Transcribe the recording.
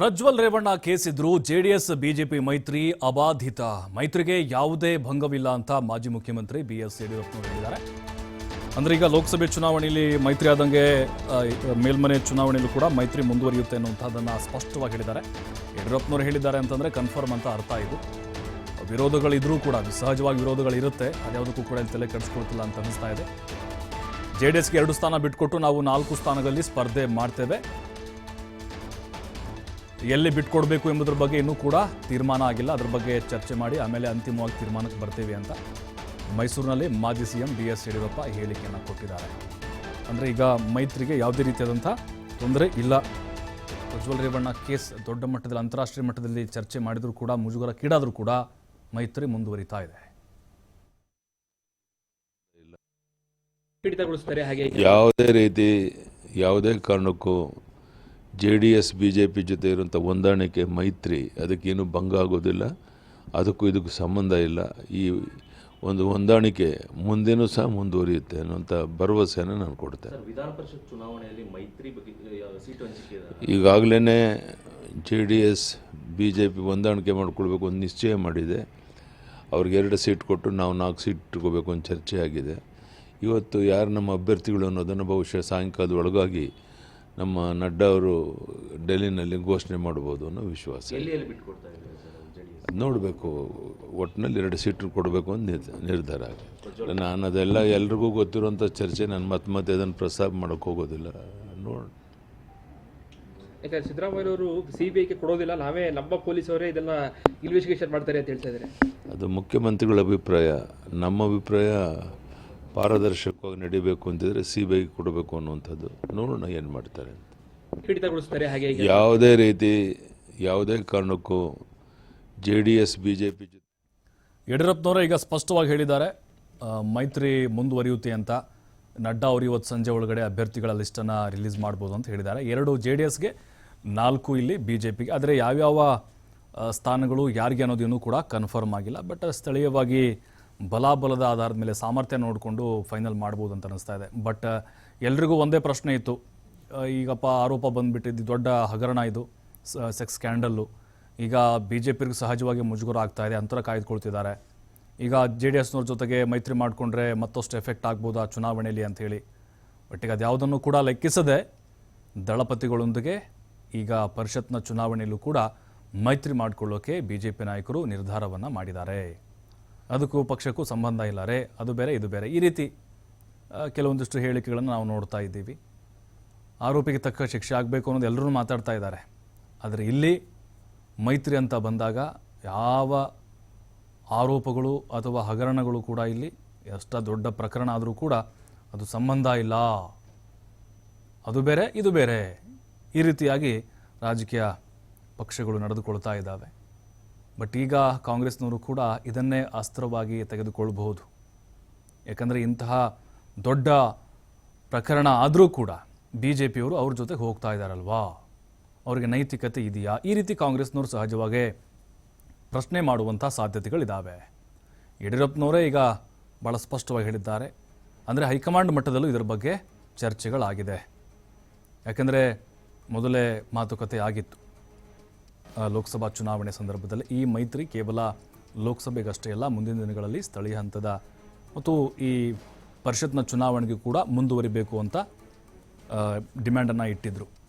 ಪ್ರಜ್ವಲ್ ರೇವಣ್ಣ ಕೇಸಿದ್ರು JDS, BJP ಮೈತ್ರಿ ಅಬಾಧಿತ. ಮೈತ್ರಿಗೆ ಯಾವುದೇ ಭಂಗವಿಲ್ಲ ಅಂತ ಮಾಜಿ ಮುಖ್ಯಮಂತ್ರಿ ಬಿ ಎಸ್ ಯಡಿಯೂರಪ್ಪನವರು ಹೇಳಿದ್ದಾರೆ. ಅಂದ್ರೆ ಈಗ ಲೋಕಸಭೆ ಚುನಾವಣೆಯಲ್ಲಿ ಮೈತ್ರಿ ಆದಂಗೆ ಮೇಲ್ಮನೆ ಚುನಾವಣೆಯಲ್ಲೂ ಕೂಡ ಮೈತ್ರಿ ಮುಂದುವರಿಯುತ್ತೆ ಅನ್ನುವಂಥದ್ದನ್ನು ಸ್ಪಷ್ಟವಾಗಿ ಹೇಳಿದ್ದಾರೆ. ಯಡಿಯೂರಪ್ಪನವರು ಹೇಳಿದ್ದಾರೆ ಅಂತಂದ್ರೆ ಕನ್ಫರ್ಮ್ ಅಂತ ಅರ್ಥ ಇದು. ವಿರೋಧಗಳಿದ್ರೂ ಕೂಡ ಸಹಜವಾಗಿ ವಿರೋಧಗಳಿರುತ್ತೆ. ಅದ್ಯಾವುದಕ್ಕೂ ಕೂಡ ತಲೆ ಕೆಡಿಸ್ಕೊಳ್ತಿಲ್ಲ ಅಂತ ಅನಿಸ್ತಾ ಇದೆ. ಜೆ ಡಿ ಎಸ್ಗೆ ಎರಡು ಸ್ಥಾನ ಬಿಟ್ಕೊಟ್ಟು ನಾವು ನಾಲ್ಕು ಸ್ಥಾನಗಳಲ್ಲಿ ಸ್ಪರ್ಧೆ ಮಾಡ್ತೇವೆ. ಎಲ್ಲಿ ಬಿಟ್ಕೊಡ್ಬೇಕು ಎಂಬುದ್ರ ಬಗ್ಗೆ ಇನ್ನೂ ಕೂಡ ತೀರ್ಮಾನ ಆಗಿಲ್ಲ. ಅದ್ರ ಬಗ್ಗೆ ಚರ್ಚೆ ಮಾಡಿ ಆಮೇಲೆ ಅಂತಿಮವಾಗಿ ತೀರ್ಮಾನಕ್ಕೆ ಬರ್ತೇವೆ ಅಂತ ಮೈಸೂರಿನಲ್ಲಿ ಮಾಜಿ ಸಿಎಂ ಬಿ ಎಸ್ ಯಡಿಯೂರಪ್ಪ ಹೇಳಿಕೆಯನ್ನು ಕೊಟ್ಟಿದ್ದಾರೆ. ಅಂದರೆ ಈಗ ಮೈತ್ರಿಗೆ ಯಾವುದೇ ರೀತಿಯಾದಂಥ ತೊಂದರೆ ಇಲ್ಲ. ಉಜ್ವಲ್ ರೇವಣ್ಣ ಕೇಸ್ ದೊಡ್ಡ ಮಟ್ಟದಲ್ಲಿ ಅಂತಾರಾಷ್ಟ್ರೀಯ ಮಟ್ಟದಲ್ಲಿ ಚರ್ಚೆ ಮಾಡಿದರೂ ಕೂಡ ಮುಜುಗರ ಮುಜುಗರಕ್ಕೀಡಾದರೂ ಕೂಡ ಮೈತ್ರಿ ಮುಂದುವರಿತಾ ಇದೆ. ಯಾವುದೇ ರೀತಿ ಯಾವುದೇ ಕಾರಣಕ್ಕೂ J D S B J P ಜೊತೆ ಇರುವಂಥ ಹೊಂದಾಣಿಕೆ ಮೈತ್ರಿ ಅದಕ್ಕೇನು ಭಂಗ ಆಗೋದಿಲ್ಲ. ಅದಕ್ಕೂ ಇದಕ್ಕೂ ಸಂಬಂಧ ಇಲ್ಲ. ಈ ಒಂದು ಹೊಂದಾಣಿಕೆ ಮುಂದೇನೂ ಸಹ ಮುಂದುವರಿಯುತ್ತೆ ಅನ್ನೋಂಥ ಭರವಸೆಯನ್ನು ನಾನು ಕೊಡ್ತೇನೆ. ವಿಧಾನ ಪರಿಷತ್ ಚುನಾವಣೆಯಲ್ಲಿ ಮೈತ್ರಿ ಬಗ್ಗೆ. ಈಗಾಗಲೇ J D S B J P ಹೊಂದಾಣಿಕೆ ಮಾಡಿಕೊಳ್ಬೇಕು ಒಂದು ನಿಶ್ಚಯ ಮಾಡಿದೆ. ಅವ್ರಿಗೆ ಎರಡು ಸೀಟ್ ಕೊಟ್ಟು ನಾವು ನಾಲ್ಕು ಸೀಟ್ ಇಟ್ಕೋಬೇಕು ಅಂತ ಚರ್ಚೆ ಆಗಿದೆ ಇವತ್ತು ಯಾರು ನಮ್ಮ ಅಭ್ಯರ್ಥಿಗಳು ಅನ್ನೋದನ್ನು ಬಹುಶಃ ಸಾಯಂಕಾಲದ ಒಳಗಾಗಿ ನಮ್ಮ ನಡ್ಡಾ ಅವರು ಡೆಲ್ಲಿನಲ್ಲಿ ಘೋಷಣೆ ಮಾಡ್ಬೋದು ಅನ್ನೋ ವಿಶ್ವಾಸ ನೋಡಬೇಕು ಒಟ್ಟಿನಲ್ಲಿ ಎರಡು ಸೀಟು ಕೊಡಬೇಕು ಅಂತ ನಿರ್ಧ- ನಿರ್ಧಾರ ಆಗಿದೆ. ನಾನು ಅದೆಲ್ಲ ಎಲ್ರಿಗೂ ಗೊತ್ತಿರುವಂಥ ಚರ್ಚೆ ನಾನು ಮತ್ತೆ ಮತ್ತೆ ಅದನ್ನು ಪ್ರಸ್ತಾಪ ಮಾಡೋಕೆ ಹೋಗೋದಿಲ್ಲ. ನೋಡಿ ಯಾಕಂದ್ರೆ ಸಿದ್ದರಾಮಯ್ಯವರು ಸಿ ಬಿ ಐಗೆ ಕೊಡೋದಿಲ್ಲ ನಾವೇ ನಮ್ಮ ಪೊಲೀಸವರೇ ಇದೆಲ್ಲ ಇನ್ವೆಸ್ಟಿಗೇಷನ್ ಮಾಡ್ತಾರೆ ಅಂತ ಹೇಳ್ತಾ ಇದ್ದಾರೆ. ಅದು ಮುಖ್ಯಮಂತ್ರಿಗಳ ಅಭಿಪ್ರಾಯ. ನಮ್ಮ ಅಭಿಪ್ರಾಯ ಪಾರದರ್ಶಕವಾಗಿ ನಡಿಬೇಕು ಅಂತಿದ್ರೆ ಸಿ ಬಿ ಐಗೆ ಕೊಡಬೇಕು ಅನ್ನುವಂಥದ್ದು. ನೋಡೋಣ ಏನು ಮಾಡ್ತಾರೆ ಅಂತ. ಕಡಿತಗೊಳಿಸ್ತಾರೆ ಹಾಗೆ ಹೀಗೆ. ಯಾವುದೇ ರೀತಿ ಯಾವುದೇ ಕಾರಣಕ್ಕೂ J D S B J P ಜೊತೆ ಯಡಿಯೂರಪ್ಪನವರೇ ಈಗ ಸ್ಪಷ್ಟವಾಗಿ ಹೇಳಿದ್ದಾರೆ ಆ, ಮೈತ್ರಿ ಮುಂದುವರಿಯುತ್ತೆ ಅಂತ. ನಡ್ಡಾ ಅವರು ಇವತ್ತು ಸಂಜೆ ಒಳಗಡೆ ಅಭ್ಯರ್ಥಿಗಳ ಲಿಸ್ಟನ್ನು ರಿಲೀಸ್ ಮಾಡ್ಬೋದು ಅಂತ ಹೇಳಿದ್ದಾರೆ. ಎರಡು ಜೆ ಡಿ ಎಸ್ಗೆ ನಾಲ್ಕು ಇಲ್ಲಿ ಬಿ ಜೆ ಪಿಗೆ ಆದರೆ ಯಾವ್ಯಾವ ಆ, ಸ್ಥಾನಗಳು ಯಾರಿಗೆ ಅನ್ನೋದೇನು ಕೂಡ ಕನ್ಫರ್ಮ್ ಆಗಿಲ್ಲ. ಬಟ್ ಸ್ಥಳೀಯವಾಗಿ ಬಲಾಬಲದ ಆಧಾರದ ಮೇಲೆ ಸಾಮರ್ಥ್ಯ ನೋಡಿಕೊಂಡು ಫೈನಲ್ ಮಾಡ್ಬೋದು ಅಂತ ಅನಿಸ್ತಾ ಇದೆ. ಬಟ್ ಎಲ್ರಿಗೂ ಒಂದೇ ಪ್ರಶ್ನೆ ಇತ್ತು. ಈಗಪ್ಪ ಆರೋಪ ಬಂದುಬಿಟ್ಟಿದ್ದು ದೊಡ್ಡ ಹಗರಣ ಇದು ಸೆಕ್ಸ್ ಸ್ಕ್ಯಾಂಡಲ್ಲು ಈಗ ಬಿ ಜೆ ಪಿಗೂ ಸಹಜವಾಗಿ ಮುಜುಗರ ಆಗ್ತಾ ಇದೆ, ಅಂತರ ಕಾಯ್ದುಕೊಳ್ತಿದ್ದಾರೆ. ಈಗ ಜೆ ಡಿ ಎಸ್ನವ್ರ ಜೊತೆಗೆ ಮೈತ್ರಿ ಮಾಡಿಕೊಂಡ್ರೆ ಮತ್ತಷ್ಟು ಎಫೆಕ್ಟ್ ಆಗ್ಬೋದಾ ಚುನಾವಣೆಯಲ್ಲಿ ಅಂಥೇಳಿ ಬಟ್ ಈಗ ಅದ್ಯಾವುದನ್ನು ಕೂಡ ಲೆಕ್ಕಿಸದೆ ದಳಪತಿಗಳೊಂದಿಗೆ ಈಗ ಪರಿಷತ್ನ ಚುನಾವಣೆಯಲ್ಲೂ ಕೂಡ ಮೈತ್ರಿ ಮಾಡಿಕೊಳ್ಳೋಕೆ ಬಿ ಜೆ ಪಿ ನಾಯಕರು ನಿರ್ಧಾರವನ್ನು ಮಾಡಿದ್ದಾರೆ. ಅದಕ್ಕೂ ಪಕ್ಷಕ್ಕೂ ಸಂಬಂಧ ಇಲ್ಲ ರೇ ಅದು ಬೇರೆ, ಇದು ಬೇರೆ. ಈ ರೀತಿ ಕೆಲವೊಂದಿಷ್ಟು ಹೇಳಿಕೆಗಳನ್ನು ನಾವು ನೋಡ್ತಾ ಇದ್ದೀವಿ. ಆರೋಪಿಗೆ ತಕ್ಕ ಶಿಕ್ಷೆ ಆಗಬೇಕು ಅನ್ನೋದು ಎಲ್ಲರೂ ಮಾತಾಡ್ತಾ ಇದ್ದಾರೆ. ಆದರೆ ಇಲ್ಲಿ ಮೈತ್ರಿ ಅಂತ ಬಂದಾಗ ಯಾವ ಆರೋಪಗಳು ಅಥವಾ ಹಗರಣಗಳು ಕೂಡ ಇಲ್ಲಿ ಎಷ್ಟ ದೊಡ್ಡ ಪ್ರಕರಣ ಆದರೂ ಕೂಡ ಅದು ಸಂಬಂಧ ಇಲ್ಲ. ಅದು ಬೇರೆ, ಇದು ಬೇರೆ. ಈ ರೀತಿಯಾಗಿ ರಾಜಕೀಯ ಪಕ್ಷಗಳು ನಡೆದುಕೊಳ್ತಾ ಇದ್ದಾವೆ. ಬಟ್ ಈಗ ಕಾಂಗ್ರೆಸ್ನವರು ಕೂಡ ಇದನ್ನೇ ಅಸ್ತ್ರವಾಗಿ ತೆಗೆದುಕೊಳ್ಳಬಹುದು ಯಾಕಂದರೆ ಇಂತಹ ದೊಡ್ಡ ಪ್ರಕರಣ ಆದರೂ ಕೂಡ ಬಿ ಜೆ ಪಿಯವರು ಅವ್ರ ಜೊತೆಗೆ ಹೋಗ್ತಾ ಇದ್ದಾರಲ್ವಾ ಅವರಿಗೆ ನೈತಿಕತೆ ಇದೆಯಾ? ಈ ರೀತಿ ಕಾಂಗ್ರೆಸ್ನವರು ಸಹಜವಾಗೇ ಪ್ರಶ್ನೆ ಮಾಡುವಂಥ ಸಾಧ್ಯತೆಗಳಿದ್ದಾವೆ ಯಡಿಯೂರಪ್ಪನವರೇ ಈಗ ಭಾಳ ಸ್ಪಷ್ಟವಾಗಿ ಹೇಳಿದ್ದಾರೆ. ಅಂದರೆ ಹೈಕಮಾಂಡ್ ಮಟ್ಟದಲ್ಲೂ ಇದರ ಬಗ್ಗೆ ಚರ್ಚೆಗಳಾಗಿದೆ. ಯಾಕೆಂದರೆ ಮೊದಲೇ ಮಾತುಕತೆ ಆಗಿತ್ತು. ಲೋಕಸಭಾ ಚುನಾವಣೆ ಸಂದರ್ಭದಲ್ಲಿ ಈ ಮೈತ್ರಿ ಕೇವಲ ಲೋಕಸಭೆಗಷ್ಟೇ ಅಲ್ಲ, ಮುಂದಿನ ದಿನಗಳಲ್ಲಿ ಸ್ಥಳೀಯ ಹಂತದ ಮತ್ತು ಈ ಪರಿಷತ್ನ ಚುನಾವಣೆಗೂ ಕೂಡ ಮುಂದುವರಿಬೇಕು ಅಂತ ಡಿಮ್ಯಾಂಡನ್ನು ಇಟ್ಟಿದ್ದರು